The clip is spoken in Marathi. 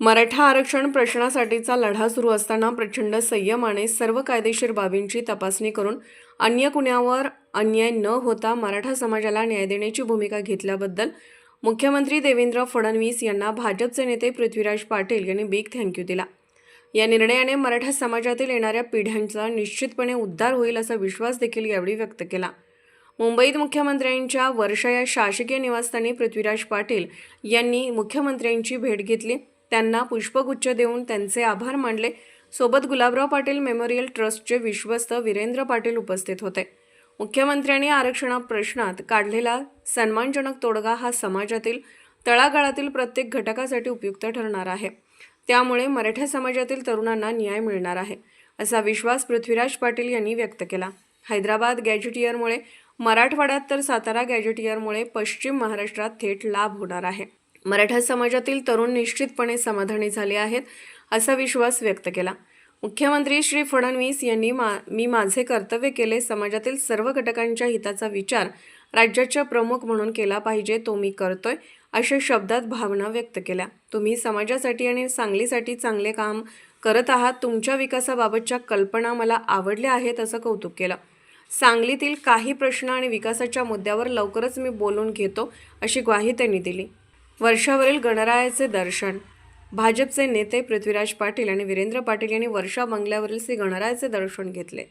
मराठा आरक्षण प्रश्नासाठीचा लढा सुरू असताना प्रचंड संयमाने सर्व कायदेशीर बाबींची तपासणी करून अन्य कुण्यावर अन्याय न होता मराठा समाजाला न्याय देण्याची भूमिका घेतल्याबद्दल मुख्यमंत्री देवेंद्र फडणवीस यांना भाजपचे नेते पृथ्वीराज पाटील यांनी बिग थँक्यू दिला. या निर्णयाने मराठा समाजातील येणाऱ्या पिढ्यांचा निश्चितपणे उद्धार होईल असा विश्वास देखील यावेळी व्यक्त केला. मुंबईत मुख्यमंत्र्यांच्या वर्षा या शासकीय निवासस्थानी पृथ्वीराज पाटील यांनी मुख्यमंत्र्यांची भेट घेतली. त्यांना पुष्पगुच्छ देऊन त्यांचे आभार मानले. सोबत गुलाबराव पाटील मेमोरियल ट्रस्टचे विश्वस्त वीरेंद्र पाटील उपस्थित होते. मुख्यमंत्र्यांनी आरक्षणा प्रश्नात काढलेला सन्मानजनक तोडगा हा समाजातील तळागाळातील प्रत्येक घटकासाठी उपयुक्त ठरणार आहे. त्यामुळे मराठा समाजातील तरुणांना न्याय मिळणार आहे असा विश्वास पृथ्वीराज पाटील यांनी व्यक्त केला. हैदराबाद गॅजेटियरमुळे मराठवाड्यात तर सातारा गॅजेटियरमुळे पश्चिम महाराष्ट्रात थेट लाभ होणार आहे. मराठा समाजातील तरुण निश्चितपणे समाधानी झाले आहेत असा विश्वास व्यक्त केला. मुख्यमंत्री श्री फडणवीस यांनी मा मी माझे कर्तव्य केले समाजातील सर्व घटकांच्या हिताचा विचार राज्याच्या प्रमुख म्हणून केला पाहिजे तो मी करतोय अशा शब्दात भावना व्यक्त केल्या. तुम्ही समाजासाठी आणि सांगलीसाठी चांगले काम करत आहात तुमच्या विकासाबाबतच्या कल्पना मला आवडल्या आहेत असं कौतुक केलं. सांगलीतील काही प्रश्न आणि विकासाच्या मुद्द्यावर लवकरच मी बोलून घेतो अशी ग्वाही त्यांनी दिली. वर्षावरील गणरायाचे दर्शन. भाजपचे नेते पृथ्वीराज पाटील आणि वीरेंद्र पाटील यांनी वर्षा बंगल्यावरील श्री गणरायाचे दर्शन घेतले.